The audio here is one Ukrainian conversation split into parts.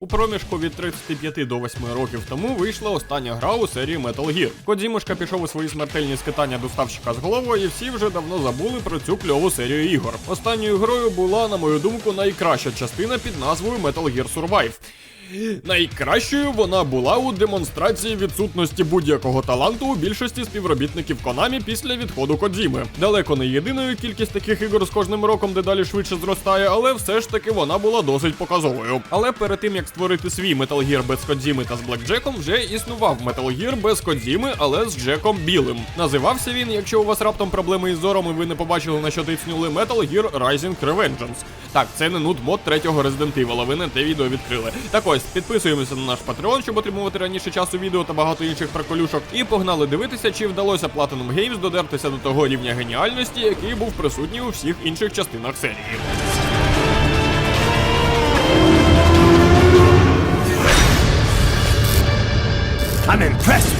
У проміжку від 35 до 8 років тому вийшла остання гра у серії Metal Gear. Кодзімушка пішов у свої смертельні скитання доставщика з головою, і всі вже давно забули про цю кльову серію ігор. Останньою грою була, на мою думку, найкраща частина під назвою Metal Gear Survive. Найкращою вона була у демонстрації відсутності будь-якого таланту у більшості співробітників Konami після відходу Кодзіми. Далеко не єдиною кількість таких ігор з кожним роком дедалі швидше зростає, але все ж таки вона була досить показовою. Але перед тим як створити свій Metal Gear без Кодзіми та з Блекджеком, вже існував Metal Gear без Кодзіми, але з Джеком Білим. Називався він, якщо у вас раптом проблеми із зором і ви не побачили на що тицнули Metal Gear Rising Revengeance. Так, це не нуд мод третього Resident Evil, ви не те відео відкрили. Так ось, підписуємося на наш Patreon, щоб отримувати раніше часу відео та багато інших проколюшок. І погнали дивитися, чи вдалося Platinum Games додертися до того рівня геніальності, який був присутній у всіх інших частинах серії. I'm impressed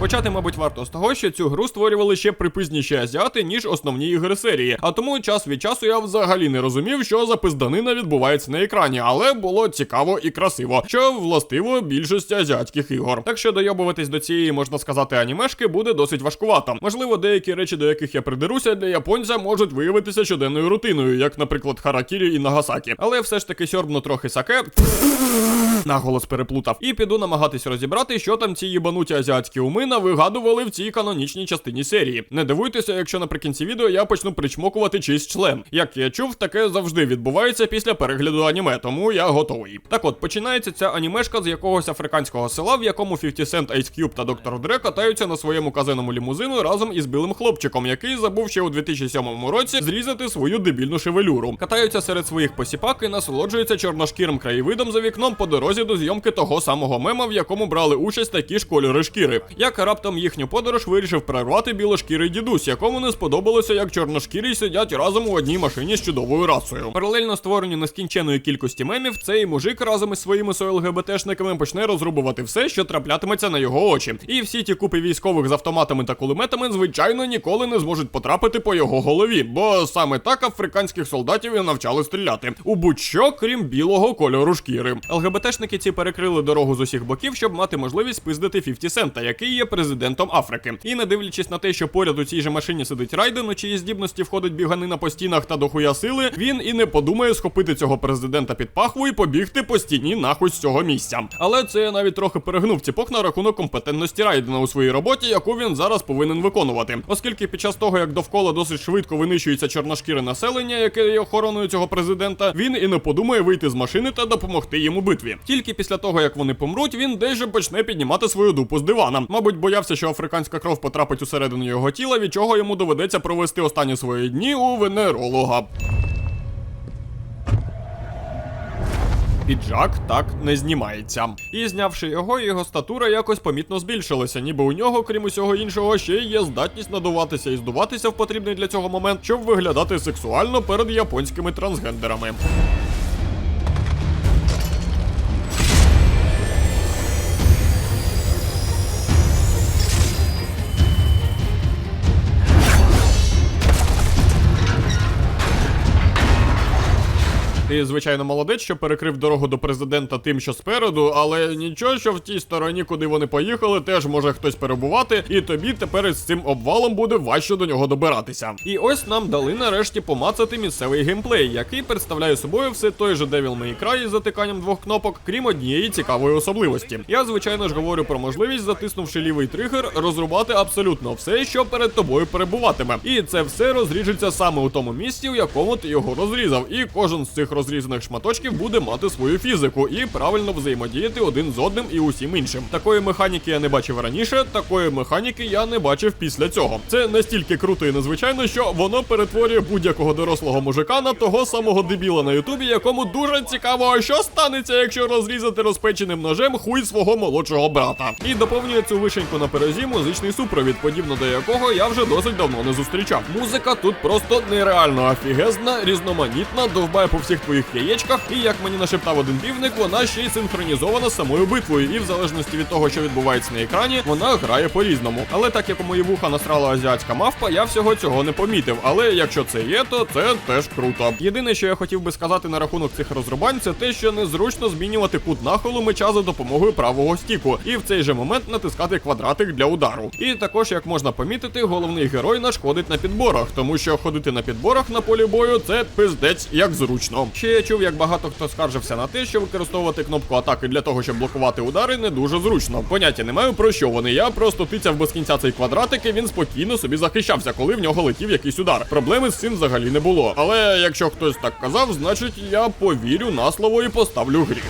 Почати, мабуть, варто з того, що цю гру створювали ще припизніші азіати, ніж основні ігри серії. А тому час від часу я взагалі не розумів, що за пизданина відбувається на екрані, але було цікаво і красиво, що властиво більшості азіатських ігор. Так що дойобуватись до цієї, можна сказати, анімешки буде досить важкувато. Можливо, деякі речі, до яких я придеруся, для японця можуть виявитися щоденною рутиною, як, наприклад, Харакірі і Нагасакі. Але все ж таки сьорбну трохи саке. Наголос переплутав, і піду намагатись розібрати, що там ці їбануті азіатські уми навигадували в цій канонічній частині серії. Не дивуйтеся, якщо наприкінці відео я почну причмокувати чийсь член. Як я чув, таке завжди відбувається після перегляду аніме, тому я готовий. Так от починається ця анімешка з якогось африканського села, в якому 50 Cent, Ice Cube та Доктор Дре катаються на своєму казеному лімузину разом із білим хлопчиком, який забув ще у 2007 році зрізати свою дебільну шевелюру. Катаються серед своїх посіпак і насолоджуються чорношкірим краєвидом за вікном по дорозі до зйомки того самого мема, в якому брали участь такі ж кольори шкіри. Як раптом їхню подорож вирішив прервати білошкірий дідусь, якому не сподобалося, як чорношкірі сидять разом у одній машині з чудовою расою. Паралельно створенню нескінченої кількості мемів, цей мужик разом із своїми СОЛГБТшниками почне розрубувати все, що траплятиметься на його очі. І всі ті купи військових з автоматами та кулеметами, звичайно, ніколи не зможуть потрапити по його голові, бо саме так африканських солдатів і навчали стріляти. У будь-що, крім білого кольору шкіри. ЛГБТшники ці перекрили дорогу з усіх боків, щоб мати можливість спиздити 50 Сента, який є президентом Африки. І не дивлячись на те, що поряд у цій же машині сидить Райден, у чиї здібності входить біганина по стінах та дохуя сили, він і не подумає схопити цього президента під пахву і побігти по стіні нахуй з цього місця. Але це я навіть трохи перегнув ціпок на рахунок компетентності Райдена у своїй роботі, яку він зараз повинен виконувати. Оскільки під час того, як довкола досить швидко винищується чорношкіре населення, яке є охороною цього президента, він і не подумає вийти з машини та допомогти їм у битві. Тільки після того, як вони помруть, він десь почне піднімати свою дупу з дивана. Мабуть, боявся, що африканська кров потрапить усередину його тіла, від чого йому доведеться провести останні свої дні у венеролога. Піджак так не знімається. І знявши його, його статура якось помітно збільшилася, ніби у нього, крім усього іншого, ще є здатність надуватися і здуватися в потрібний для цього момент, щоб виглядати сексуально перед японськими трансгендерами. Ти, звичайно, молодець, що перекрив дорогу до президента тим, що спереду, але нічого, що в тій стороні, куди вони поїхали, теж може хтось перебувати, і тобі тепер із цим обвалом буде важче до нього добиратися. І ось нам дали нарешті помацати місцевий геймплей, який представляє собою все той же Devil May Cry із затиканням двох кнопок, крім однієї цікавої особливості. Я, звичайно ж, говорю про можливість, затиснувши лівий тригер, розрубати абсолютно все, що перед тобою перебуватиме. І це все розріжеться саме у тому місці, у якому ти його розрізав. І кожен з цих розрізаних шматочків буде мати свою фізику і правильно взаємодіяти один з одним і усім іншим. Такої механіки я не бачив раніше, такої механіки я не бачив після цього. Це настільки круто і незвичайно, що воно перетворює будь-якого дорослого мужика на того самого дебіла на Ютубі, якому дуже цікаво, що станеться, якщо розрізати розпеченим ножем хуй свого молодшого брата. І доповнює цю вишеньку на перезі музичний супровід, подібно до якого я вже досить давно не зустрічав. Музика тут просто нереально офігезна, різноманітна, довбає по всіх твоїх своїх яєчках, і як мені нашептав один півник, вона ще й синхронізована самою битвою, і в залежності від того, що відбувається на екрані, вона грає по-різному. Але так як у мої вуха насрала азіатська мавпа, я всього цього не помітив. Але якщо це є, то це теж круто. Єдине, що я хотів би сказати на рахунок цих розрубань, це те, що незручно змінювати кут нахилу меча за допомогою правого стіку, і в цей же момент натискати квадратик для удару. І також, як можна помітити, головний герой нашкодить на підборах, тому що ходити на підборах на полі бою це пиздець як зручно. Ще я чув, як багато хто скаржився на те, що використовувати кнопку атаки для того, щоб блокувати удари, не дуже зручно. Поняття не маю про що вони. Я просто тицяв без кінця цей квадратик, і він спокійно собі захищався, коли в нього летів якийсь удар. Проблеми з цим взагалі не було. Але якщо хтось так казав, значить я повірю на слово і поставлю гріх.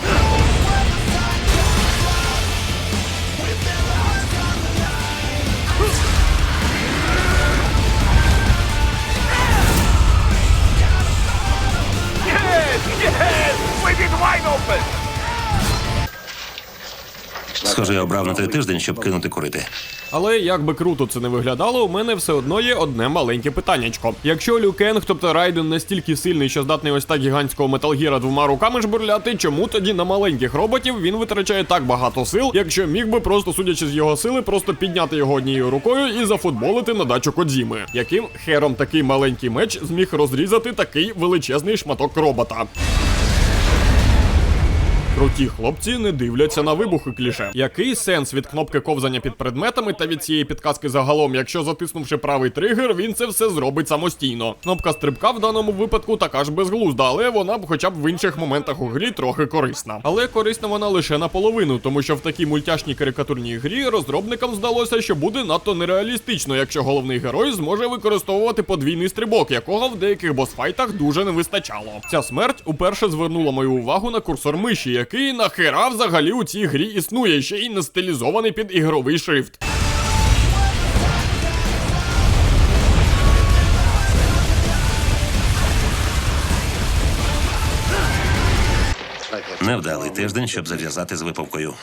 Схоже, я обрав на той тиждень, щоб кинути курити. Але як би круто це не виглядало, у мене все одно є одне маленьке питаннячко. Якщо Лю Кенг, тобто Райден настільки сильний, що здатний ось так гігантського металгіра двома руками жбурляти, чому тоді на маленьких роботів він витрачає так багато сил, якщо міг би просто, судячи з його сили, просто підняти його однією рукою і зафутболити на дачу Кодзіми? Яким хером такий маленький меч зміг розрізати такий величезний шматок робота? Круті хлопці не дивляться на вибухи кліше. Який сенс від кнопки ковзання під предметами та від цієї підказки загалом, якщо затиснувши правий тригер, він це все зробить самостійно. Кнопка стрибка в даному випадку така ж безглузда, але вона б хоча б в інших моментах у грі трохи корисна. Але корисна вона лише наполовину, тому що в такій мультяшній карикатурній грі розробникам здалося, що буде надто нереалістично, якщо головний герой зможе використовувати подвійний стрибок, якого в деяких босфайтах дуже не вистачало. Ця смерть уперше звернула мою увагу на курсор миші, який нахера взагалі у цій грі існує, ще й не стилізований під ігровий шрифт. Невдалий тиждень, щоб зав'язати з випивкою.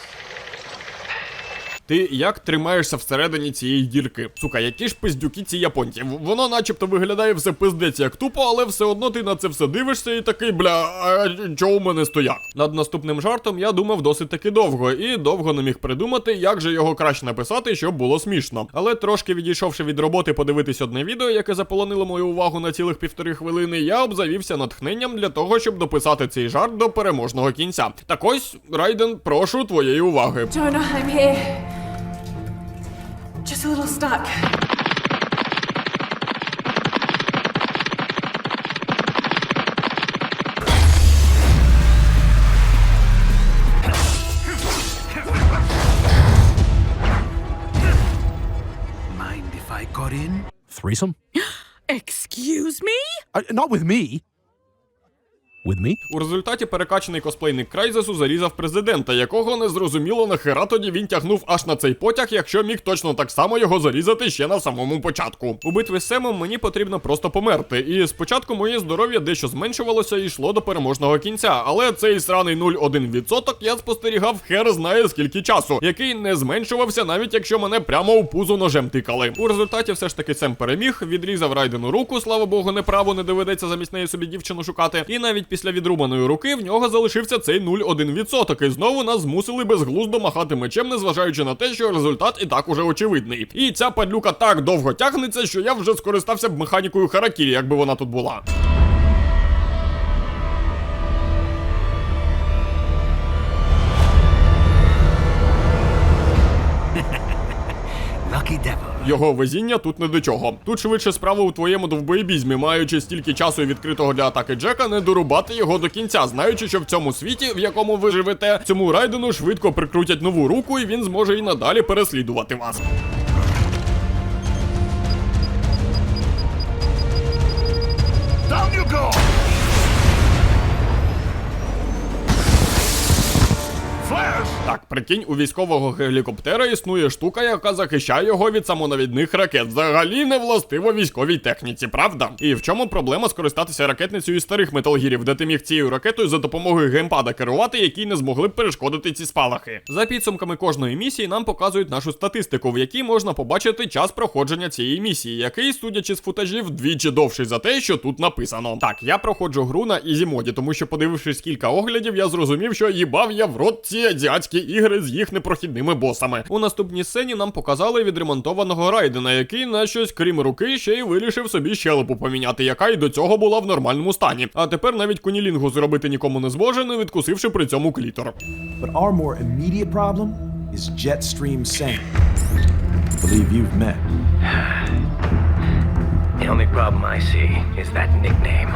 Ти як тримаєшся всередині цієї дірки? Сука, які ж пиздюки ці японці? Воно начебто виглядає все пиздець як тупо, але все одно ти на це все дивишся і такий, бля, а чого у мене стояк? Над наступним жартом я думав досить таки довго, і довго не міг придумати, як же його краще написати, щоб було смішно. Але трошки відійшовши від роботи подивитись одне відео, яке заполонило мою увагу на цілих півтори хвилини, я обзавівся натхненням для того, щоб дописати цей жарт до переможного кінця. Так ось, Райден, прошу твоєї уваги. Jonah, I'm here. Just a little stuck. Mind if I got in? Threesome? Excuse me? Uh, not with me. With me? У результаті перекачаний косплейник Крайзесу зарізав президента, якого не зрозуміло нахера тоді він тягнув аж на цей потяг, якщо міг точно так само його зарізати ще на самому початку. У битві з Семом мені потрібно просто померти. І спочатку моє здоров'я дещо зменшувалося і йшло до переможного кінця. Але цей сраний 0,1% я спостерігав хер знає скільки часу, який не зменшувався, навіть якщо мене прямо у пузо ножем тикали. У результаті все ж таки Сем переміг, відрізав Райдену руку, слава богу, неправо не доведеться замість неї собі дівчину шукати. І навіть після відрубаної руки в нього залишився цей 0,1%. І знову нас змусили безглуздо махати мечем, незважаючи на те, що результат і так уже очевидний. І ця падлюка так довго тягнеться, що я вже скористався б механікою Харакірі, якби вона тут була. Його везіння тут не до чого. Тут швидше справа у твоєму довбоєбізмі, маючи стільки часу і відкритого для атаки Джека, не дорубати його до кінця, знаючи, що в цьому світі, в якому ви живете, цьому райдену швидко прикрутять нову руку, і він зможе і надалі переслідувати вас. Так, прикинь, у військового гелікоптера існує штука, яка захищає його від самонавідних ракет. Взагалі не властиво військовій техніці, правда? І в чому проблема скористатися ракетницею старих металгірів, де ти міг цією ракетою за допомогою геймпада керувати, які не змогли б перешкодити ці спалахи. За підсумками кожної місії нам показують нашу статистику, в якій можна побачити час проходження цієї місії, який, судячи з футажів, вдвічі довший за те, що тут написано. Так, я проходжу гру на ізі моді, тому що подивившись кілька оглядів, я зрозумів, що їбав я в рот ці азіатські ігри з їх непрохідними босами. У наступній сцені нам показали відремонтованого райдена, який на щось крім руки ще й вирішив собі щелепу поміняти, яка й до цього була в нормальному стані. А тепер навіть кунілінгу зробити нікому не зможе, не відкусивши при цьому клітор. But our more immediate problem is Jetstream Sam. Believe you've met. The only problem I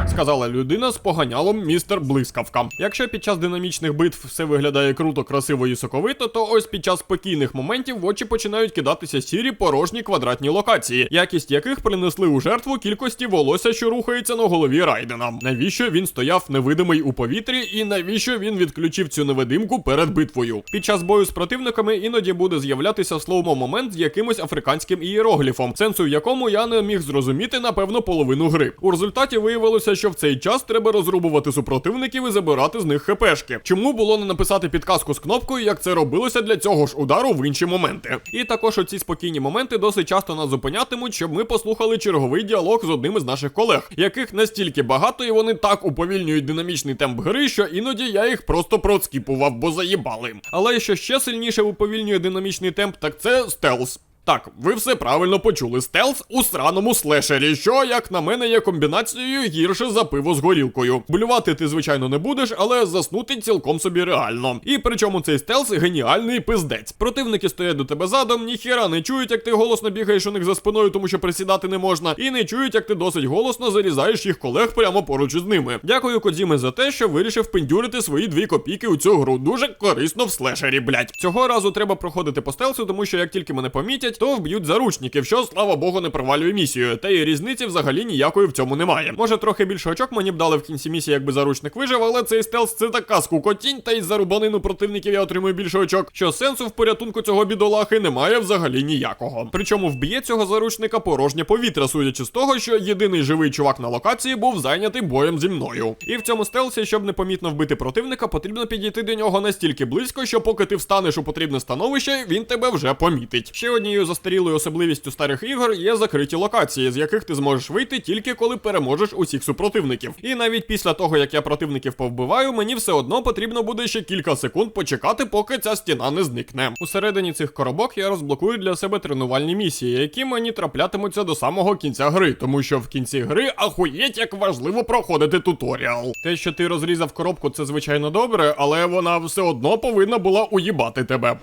сказала людина з поганялом містер Блискавка. Якщо під час динамічних битв все виглядає круто, красиво і соковито, то ось під час спокійних моментів в очі починають кидатися сірі порожні квадратні локації, якість яких принесли у жертву кількості волосся, що рухається на голові Райдена. Навіщо він стояв невидимий у повітрі, і навіщо він відключив цю невидимку перед битвою? Під час бою з противниками іноді буде з'являтися слоумо момент з якимось африканським ієрогліфом, сенсу якому я не міг зрозуміти напевно половину гри. У результаті виявилося, що в цей час треба розрубувати супротивників і забирати з них хпшки. Чому було не написати підказку з кнопкою, як це робилося для цього ж удару в інші моменти? І також оці спокійні моменти досить часто нас зупинятимуть, щоб ми послухали черговий діалог з одним із наших колег, яких настільки багато, і вони так уповільнюють динамічний темп гри, що іноді я їх просто проскіпував, бо заїбали. Але що ще сильніше уповільнює динамічний темп, так це стелс. Так, ви все правильно почули. Стелс у сраному слешері, що, як на мене, є комбінацією гірше за пиво з горілкою. Блювати ти, звичайно, не будеш, але заснути цілком собі реально. І причому цей стелс геніальний пиздець. Противники стоять до тебе задом, ніхера не чують, як ти голосно бігаєш у них за спиною, тому що присідати не можна, і не чують, як ти досить голосно зарізаєш їх колег прямо поруч із ними. Дякую Кодзіме за те, що вирішив пендюрити свої дві копійки у цю гру. Дуже корисно в слешері, блять. Цього разу треба проходити по стелсу, тому що як тільки мене помітять, то вб'ють заручників, що слава богу не провалює місію. Та й різниці взагалі ніякої в цьому немає. Може, трохи більше очок мені б дали в кінці місії, якби заручник вижив, але цей стелс це така скукотінь, та й за рубанину противників я отримую більше очок. Що сенсу в порятунку цього бідолахи немає взагалі ніякого. Причому вб'є цього заручника порожнє повітря, судячи з того, що єдиний живий чувак на локації був зайнятий боєм зі мною. І в цьому стелсі, щоб непомітно вбити противника, потрібно підійти до нього настільки близько, що поки ти встанеш у потрібне становище, він тебе вже помітить. Ще однією застарілою особливістю старих ігор є закриті локації, з яких ти зможеш вийти тільки коли переможеш усіх супротивників. І навіть після того, як я противників повбиваю, мені все одно потрібно буде ще кілька секунд почекати, поки ця стіна не зникне. Усередині цих коробок я розблокую для себе тренувальні місії, які мені траплятимуться до самого кінця гри, тому що в кінці гри ахуєть як важливо проходити туторіал. Те, що ти розрізав коробку, це звичайно добре, але вона все одно повинна була уїбати тебе.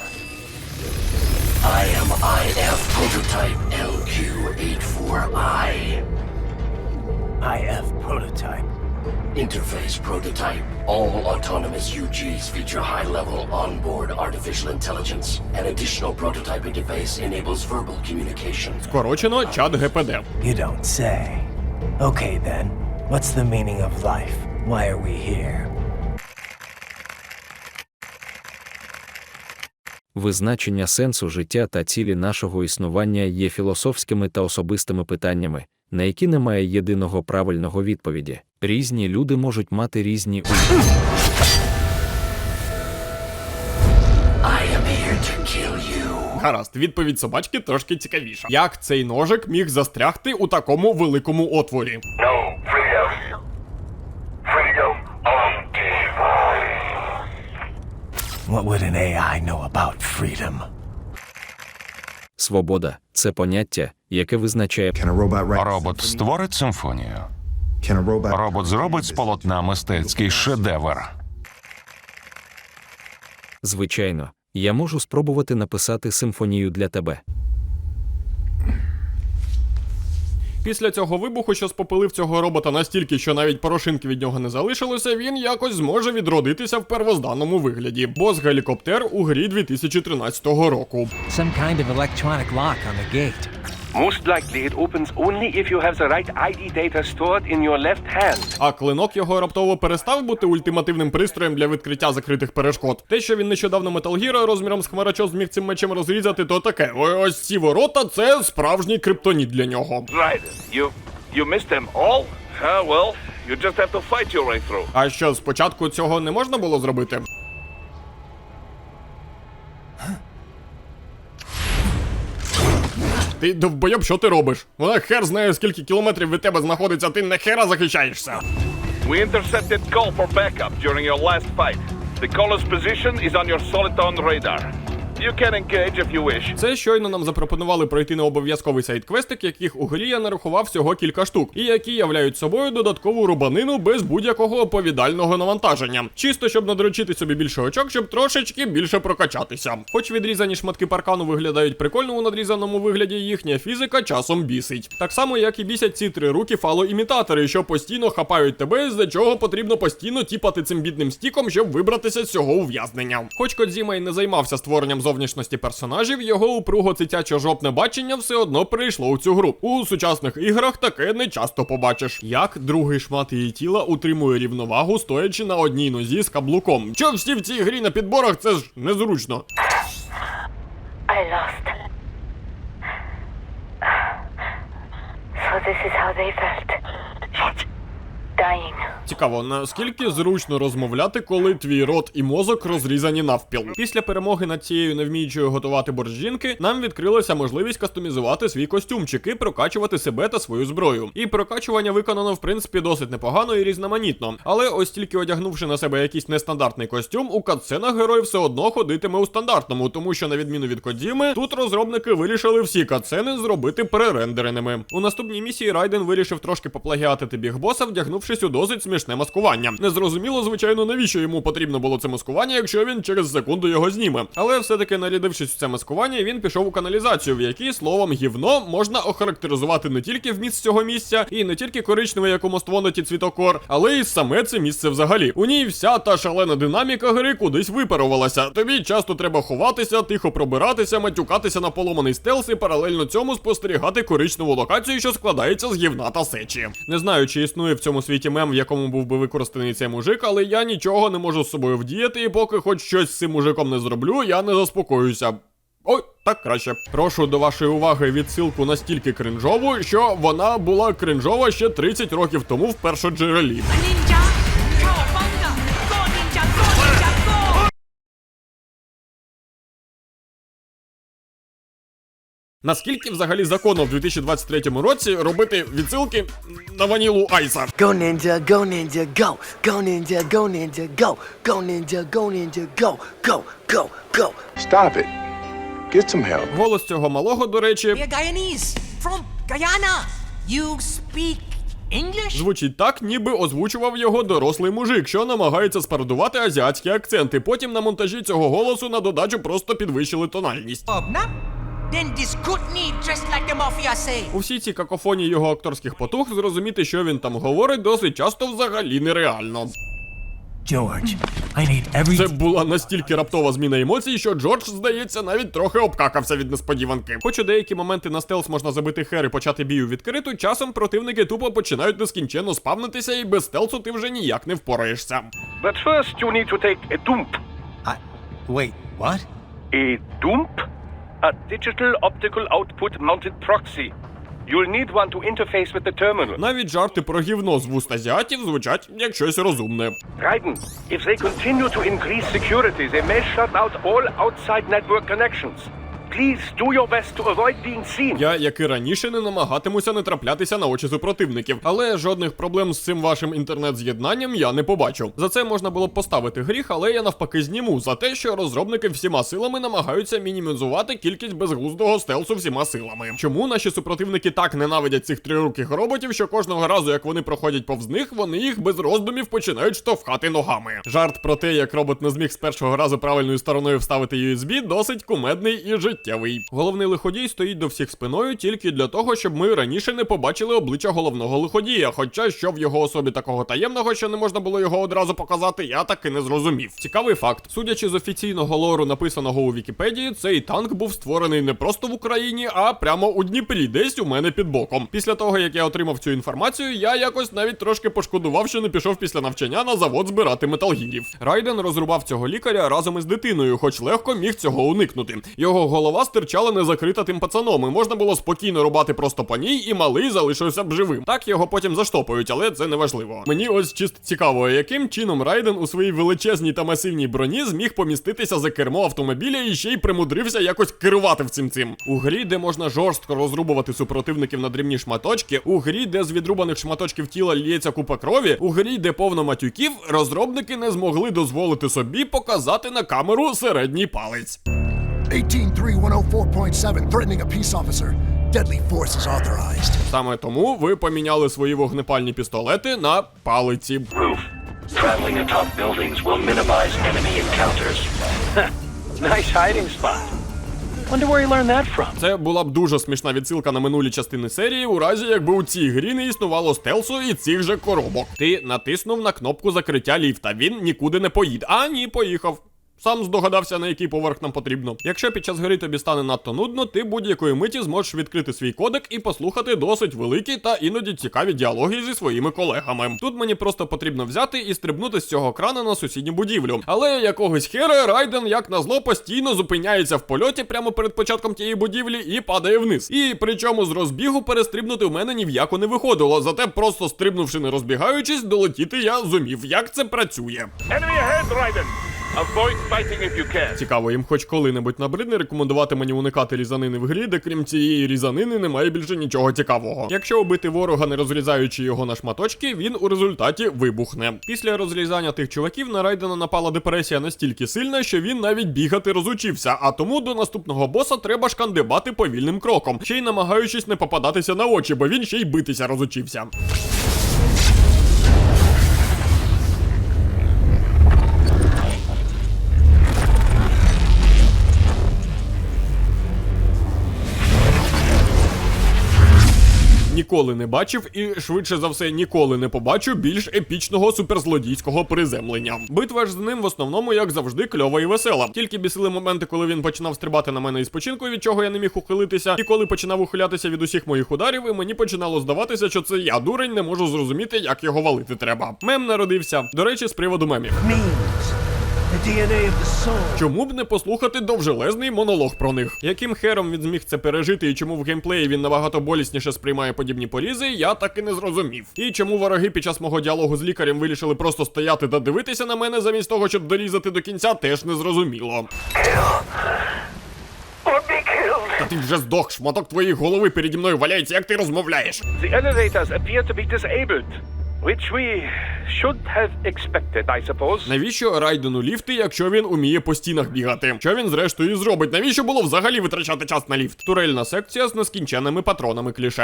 I am IF prototype LQ84I. IF prototype. Interface prototype. All autonomous UGs feature high level onboard artificial intelligence. An additional prototype interface enables verbal communication. Скорочено чат ГПД. You don't say. Okay then. What's the meaning of life? Why are we here? Визначення сенсу життя та цілі нашого існування є філософськими та особистими питаннями, на які немає єдиного правильного відповіді. Різні люди можуть мати різні. Гаразд, відповідь собачки трошки цікавіша. Як цей ножик міг застрягти у такому великому отворі? No freedom. Freedom on divine. What would an AI know about freedom? Свобода це поняття, яке визначає Can a robot write? Робот створить симфонію. Can a robot? Робот зробить з полотна мистецький шедевр. звичайно. Я можу спробувати написати симфонію для тебе. Після цього вибуху, що спопилив цього робота настільки, що навіть порошинки від нього не залишилося, він якось зможе відродитися в первозданному вигляді. Бос гелікоптер у грі 2013 року. Some kind of electronic lock on the gate. Most likely it opens only if you have the right ID data stored in your left hand. А клинок його раптово перестав бути ультимативним пристроєм для відкриття закритих перешкод. Те, що він нещодавно Metal Gear розміром з хмарачо зміг цим мечем розрізати, то таке. Ось ці ворота це справжній криптоніт для нього. Right. You you missed them all? Ah, well, you just have to fight your way through. А що спочатку цього не можна було зробити? Ти довбойоб, що ти робиш? Вона хер знає, скільки кілометрів від тебе знаходиться, ти не хера захищаєшся. We intercepted call for backup during your last fight. The caller's position is on your Soliton radar. You can engage if you wish. Це щойно нам запропонували пройти на обов'язковий сайт-квестик, яких у грі я нарахував всього кілька штук, і які являють собою додаткову рубанину без будь-якого оповідального навантаження. Чисто щоб надрочити собі більше очок, щоб трошечки більше прокачатися. Хоч відрізані шматки паркану виглядають прикольно у надрізаному вигляді, їхня фізика часом бісить. Так само, як і бісять ці три руки фалоімітатори, що постійно хапають тебе, з-за чого потрібно постійно тіпати цим бідним стіком, щоб вибратися з цього ув'язнення. Хоч Кодзіма й не займався створенням зовнішності персонажів, його упруго цитячо жопне бачення все одно прийшло у цю гру. У сучасних іграх таке не часто побачиш. Як другий шмат її тіла утримує рівновагу, стоячи на одній нозі з каблуком. Що всі в цій грі на підборах, це ж незручно. I lost. So this is how they felt. Dying. Цікаво, наскільки зручно розмовляти, коли твій рот і мозок розрізані навпіл. Після перемоги над цією невміючою готувати борщ жінки, нам відкрилася можливість кастомізувати свій костюмчик і прокачувати себе та свою зброю. І прокачування виконано в принципі досить непогано і різноманітно. Але ось тільки одягнувши на себе якийсь нестандартний костюм, у катсценах герой все одно ходитиме у стандартному, тому що на відміну від Кодзіми, тут розробники вирішили всі катсцени зробити перерендереними. У наступній місії Райден вирішив трошки поплагіатити бігбоса, вдягнувшись у досить смішне маскування. Незрозуміло, звичайно, навіщо йому потрібно було це маскування, якщо він через секунду його зніме. Але все-таки нарядившись в це маскування, він пішов у каналізацію, в якій словом гівно можна охарактеризувати не тільки вміст цього місця, і не тільки коричневий, як у Моствоноті цвітокор, але й саме це місце взагалі. У ній вся та шалена динаміка гри кудись випарувалася. Тобі часто треба ховатися, тихо пробиратися, матюкатися на поломаний стелс і паралельно цьому спостерігати коричневу локацію, що складається з гівна та сечі. Не знаю, чи існує в цьому світі мем, в якому був би використаний цей мужик, але я нічого не можу з собою вдіяти, і поки хоч щось з цим мужиком не зроблю, я не заспокоюся. Ой, так краще. Прошу до вашої уваги відсилку настільки кринжову, що вона була кринжова ще 30 років тому в першоджерелі. Наскільки взагалі законно в 2023 році робити відсилки на ванілу Айса? Go ninja, go ninja, go. Go ninja, go ninja, go. Go ninja, go ninja, go. Go, go, go. Stop it. Get some help. Голос цього малого, до речі, We're Guyanese from Guyana. You speak English? звучить так, ніби озвучував його дорослий мужик, що намагається спародувати азіатські акценти. Потім на монтажі цього голосу на додачу просто підвищили тональність. Obna? Then this Kootenai dressed like the mafia say. У всій цій какофонії його акторських потух зрозуміти, що він там говорить, досить часто взагалі нереально. George, I need every. Це була настільки раптова зміна емоцій, що Джордж, здається, навіть трохи обкакався від несподіванки. Хоч у деякі моменти на стелс можна забити хер і почати бій у відкриту, часом противники тупо починають нескінченно спавнитися, і без стелсу ти вже ніяк не впораєшся. But first you need to take a dump. I. Wait, what? A dump? A digital optical output mounted proxy. You'll need one to interface with the terminal. Навіть жарти про гівно з вуст азіатів звучать як щось розумне. Raiden, if they continue to increase security, they may shut out all outside network connections. Please do your best to avoid being seen. Я, як і раніше, не намагатимуся не траплятися на очі супротивників, але жодних проблем з цим вашим інтернет-з'єднанням я не побачу. За це можна було б поставити гріх, але я навпаки зніму за те, що розробники всіма силами намагаються мінімізувати кількість безглуздого стелсу всіма силами. Чому наші супротивники так ненавидять цих трируких роботів, що кожного разу, як вони проходять повз них, вони їх без роздумів починають штовхати ногами. Жарт про те, як робот не зміг з першого разу правильною стороною вставити USB, досить кумедний і життєвий. Миттєвий. Головний лиходій стоїть до всіх спиною тільки для того, щоб ми раніше не побачили обличчя головного лиходія. Хоча що в його особі такого таємного, що не можна було його одразу показати, я таки не зрозумів. Цікавий факт. Судячи з офіційного лору, написаного у Вікіпедії, цей танк був створений не просто в Україні, а прямо у Дніпрі, десь у мене під боком. Після того, як я отримав цю інформацію, я якось навіть трошки пошкодував, що не пішов після навчання на завод збирати металгірів. Райден розрубав цього лікаря разом із дитиною, хоч легко міг цього уникнути. Його голова стирчала незакрита тим пацаном, і можна було спокійно рубати просто по ній, і малий залишився б живим. Так його потім заштопають, але це не важливо. Мені ось чисто цікаво, яким чином Райден у своїй величезній та масивній броні зміг поміститися за кермо автомобіля і ще й примудрився якось керувати всім цим. У грі, де можна жорстко розрубувати супротивників на дрібні шматочки, у грі, де з відрубаних шматочків тіла лється купа крові, у грі, де повно матюків, розробники не змогли дозволити собі показати на камеру середній палець. 183-104.7, threatening a peace officer. Deadly force is authorized. Саме тому ви поміняли свої вогнепальні пістолети на палиці. Roof. Traveling atop buildings will minimize enemy encounters. Nice hiding spot. Wonder where he learned that from. Це була б дуже смішна відсилка на минулі частини серії, у разі якби у цій грі не існувало стелсу і цих же коробок. Ти натиснув на кнопку закриття ліфта, він нікуди не поїде. А ні, поїхав. Сам здогадався, на який поверх нам потрібно. Якщо під час гри тобі стане надто нудно, ти будь-якої миті зможеш відкрити свій кодек і послухати досить великі та іноді цікаві діалоги зі своїми колегами. Тут мені просто потрібно взяти і стрибнути з цього крана на сусідню будівлю. Але якогось хера Райден, як назло, постійно зупиняється в польоті прямо перед початком тієї будівлі і падає вниз. І причому з розбігу перестрибнути в мене ні в яко не виходило. Зате просто стрибнувши не розбігаючись, долетіти я зумів. Як це працює? Enemy ahead, Raiden. Цікаво, їм хоч коли-небудь набридне рекомендувати мені уникати різанини в грі, де крім цієї різанини немає більше нічого цікавого. Якщо убити ворога, не розрізаючи його на шматочки, він у результаті вибухне. Після розрізання тих чуваків на Райдена напала депресія настільки сильна, що він навіть бігати розучився. А тому до наступного боса треба шкандибати повільним кроком, ще й намагаючись не попадатися на очі, бо він ще й битися розучився. Ніколи не бачив і швидше за все ніколи не побачу більш епічного суперзлодійського приземлення. Битва ж з ним в основному, як завжди, кльова і весела. Тільки бісили моменти, коли він починав стрибати на мене із починку, від чого я не міг ухилитися, і коли починав ухилятися від усіх моїх ударів, і мені починало здаватися, що це я дурень не можу зрозуміти, як його валити треба. Мем народився. До речі, з приводу мемів. Чому б не послухати довжелезний монолог про них? Яким хером він зміг це пережити і чому в геймплеї він набагато болісніше сприймає подібні порізи, я так і не зрозумів. І чому вороги під час мого діалогу з лікарем вирішили просто стояти та дивитися на мене замість того, щоб дорізати до кінця, теж не зрозуміло. Та ти вже здох, шматок твоєї голови переді мною валяється, як ти розмовляєш. The elevators appear to be disabled, which we should have expected, I suppose. Навіщо Райдену ліфти, якщо він уміє по стінах бігати? Що він зрештою і зробить? Навіщо було взагалі витрачати час на ліфт? Турельна секція з нескінченними патронами кліше.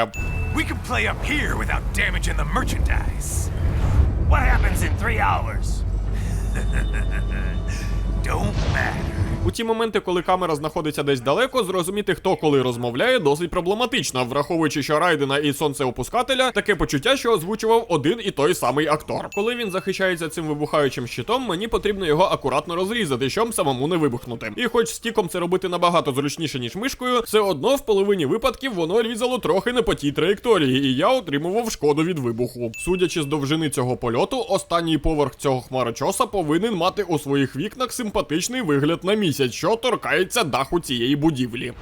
We can play up here without damaging the merchandise. What happens in three hours? У ті моменти, коли камера знаходиться десь далеко, зрозуміти, хто коли розмовляє, досить проблематично, враховуючи, що Райдена і сонцеопускателя таке почуття, що озвучував один і той самий актор. Коли він захищається цим вибухаючим щитом, мені потрібно його акуратно розрізати, щоб самому не вибухнути. І хоч стіком це робити набагато зручніше, ніж мишкою, все одно в половині випадків воно різало трохи не по тій траєкторії, і я отримував шкоду від вибуху. Судячи з довжини цього польоту, останній поверх цього хмарочоса повинен мати у своїх вікнах симпатичний вигляд на місяць, що торкається даху цієї будівлі.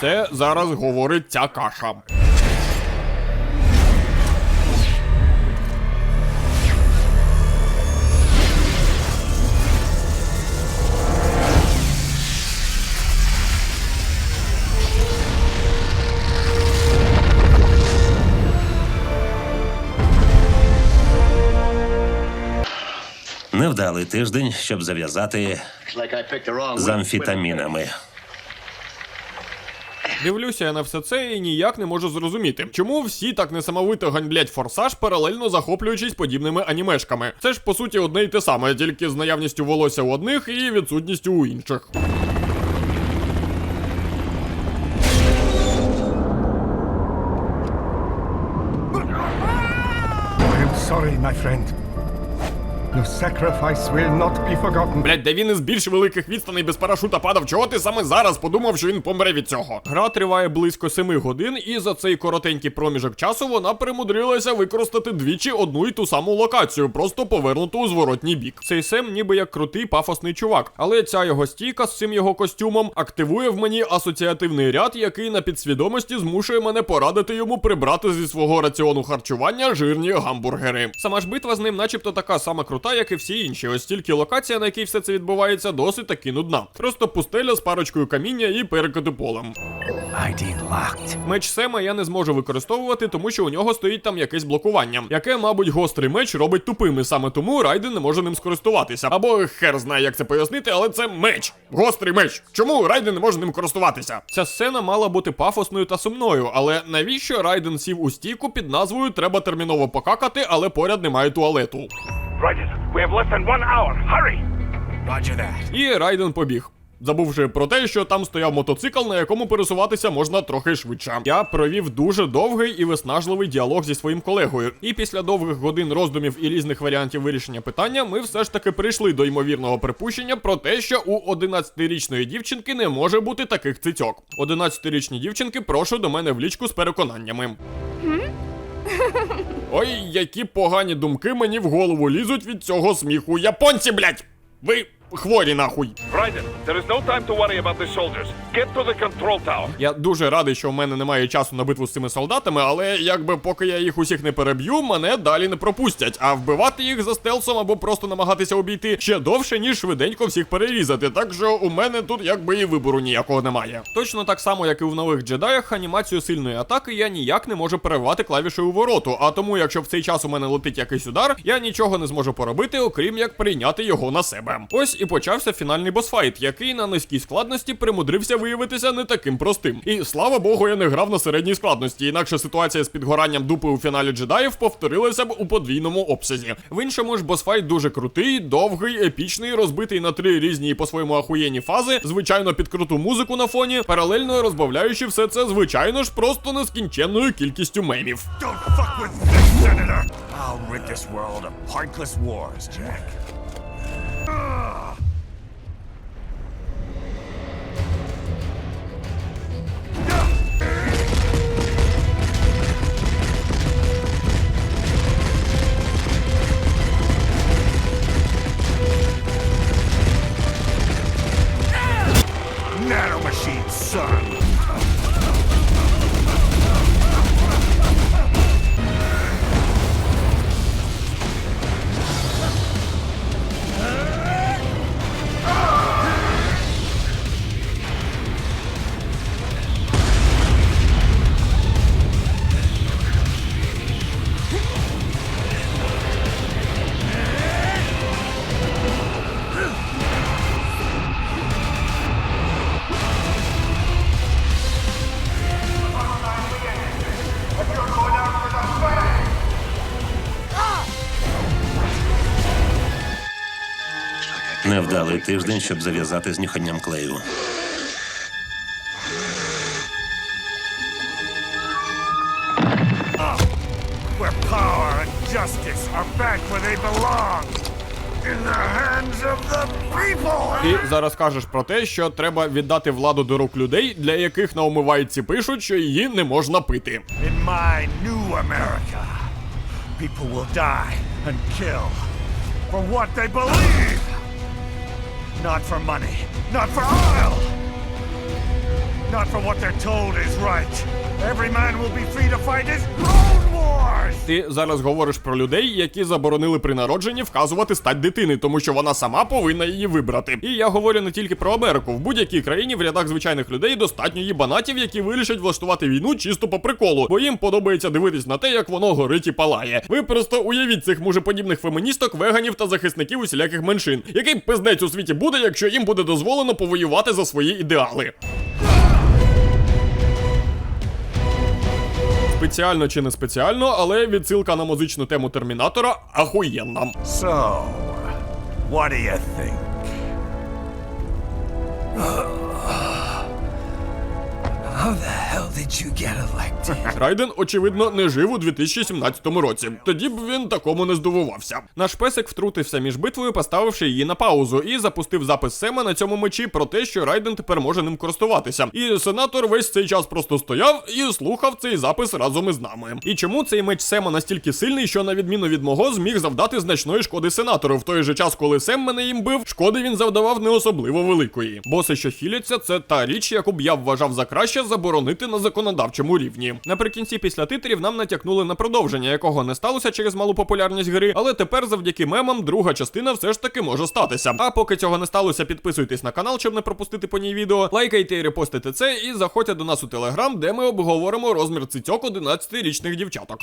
Це зараз говорить ця каша. невдалий тиждень, щоб зав'язати з амфітамінами. Дивлюся я на все це і ніяк не можу зрозуміти, чому всі так несамовито ганьблять форсаж, паралельно захоплюючись подібними анімешками. Це ж по суті одне й те саме, тільки з наявністю волосся у одних і відсутністю у інших. Sorry, my friend. Your sacrifice will not be forgotten. Блять, де він із більш великих відстаней без парашута падав. Чого ти саме зараз подумав, що він помре від цього? Гра триває близько 7 годин, і за цей коротенький проміжок часу вона примудрилася використати двічі одну і ту саму локацію, просто повернуту у зворотній бік. Цей Сем ніби як крутий пафосний чувак, але ця його стійка з цим його костюмом активує в мені асоціативний ряд, який на підсвідомості змушує мене порадити йому прибрати зі свого раціону харчування жирні гамбургери. Сама ж битва з ним, начебто, така сама крута, як і всі інші. Ось тільки локація, на якій все це відбувається, досить таки нудна. Просто пустеля з парочкою каміння і перекати полем. Меч Сема я не зможу використовувати, тому що у нього стоїть там якесь блокування, яке, мабуть, гострий меч робить тупим, і саме тому Райден не може ним скористуватися. Або хер знає, як це пояснити, але це меч. Гострий меч. Чому Райден не може ним користуватися? Ця сцена мала бути пафосною та сумною, але навіщо Райден сів у стійку під назвою Треба терміново покакати, але поряд немає туалету. Raiden, we have less than one hour. Hurry! Roger that. І Райден побіг. Забувши про те, що там стояв мотоцикл, на якому пересуватися можна трохи швидше. Я провів дуже довгий і виснажливий діалог зі своїм колегою. І після довгих годин роздумів і різних варіантів вирішення питання, ми все ж таки прийшли до ймовірного припущення про те, що у 11-річної дівчинки не може бути таких цицьок. 11-річні дівчинки, прошу до мене в лічку з переконаннями. Ой, які погані думки мені в голову лізуть від цього сміху. Японці, блять! Ви хворі нахуй. Raiden, there is no time to worry about the soldiers. Get to the control tower. Я дуже радий, що в мене немає часу на битву з цими солдатами, але якби поки я їх усіх не переб'ю, мене далі не пропустять. А вбивати їх за стелсом або просто намагатися обійти ще довше, ніж швиденько всіх перерізати. Так що у мене тут якби і вибору ніякого немає. Точно так само, як і в нових джедаях, анімацію сильної атаки я ніяк не можу перервати клавішею вороту. А тому, якщо в цей час у мене летить якийсь удар, я нічого не зможу поробити, окрім як прийняти його на себе. Ось і почався фінальний босфайт, який на низькій складності примудрився виявитися не таким простим. І слава Богу, я не грав на середній складності, інакше ситуація з підгоранням дупи у фіналі джедаїв повторилася б у подвійному обсязі. В іншому ж босфайт дуже крутий, довгий, епічний, розбитий на три різні по-своєму ахуєнні фази, звичайно, під круту музику на фоні, паралельно розбавляючи все це, звичайно ж, просто нескінченною кількістю мемів. Don't fuck with me, Senator. I'll rid this world of pointless wars, Jack. Nanomachine, son. Невдалий тиждень, щоб зав'язати з нюханням клею. Where power and justice are back where they belong. In the hands of the people. Ти зараз кажеш про те, що треба віддати владу до рук людей, для яких на умивайці пишуть, що її не можна пити. In my new America, people will die and kill for what they believe. Not for money, not for oil, not for what they're told is right. Every man will be free to fight his own. Ти зараз говориш про людей, які заборонили при народженні вказувати стать дитини, тому що вона сама повинна її вибрати. І я говорю не тільки про Америку. В будь-якій країні в рядах звичайних людей достатньо їбанатів, які вирішать влаштувати війну чисто по приколу, бо їм подобається дивитись на те, як воно горить і палає. Ви просто уявіть цих мужеподібних феміністок, веганів та захисників усіляких меншин. Який пиздець у світі буде, якщо їм буде дозволено повоювати за свої ідеали? Спеціально чи не спеціально, але відсилка на музичну тему Термінатора ахуєнна. So, what do you think? Райден, очевидно, не жив у 2017 році. Тоді б він такому не здивувався. Наш песик втрутився між битвою, поставивши її на паузу, і запустив запис Сема на цьому мечі про те, що Райден тепер може ним користуватися. І сенатор весь цей час просто стояв і слухав цей запис разом із нами. І чому цей меч Сема настільки сильний, що на відміну від мого зміг завдати значної шкоди сенатору, в той же час, коли Сем мене їм бив, шкоди він завдавав не особливо великої. Боси, що хіляться, це та річ, яку б я вважав за краще заборонити на законодавчому рівні. Наприкінці після титрів нам натякнули на продовження, якого не сталося через малу популярність гри, але тепер завдяки мемам друга частина все ж таки може статися. А поки цього не сталося, підписуйтесь на канал, щоб не пропустити по ній відео, лайкайте і репостите це, і заходьте до нас у телеграм, де ми обговоримо розмір цицьок 11-річних дівчаток.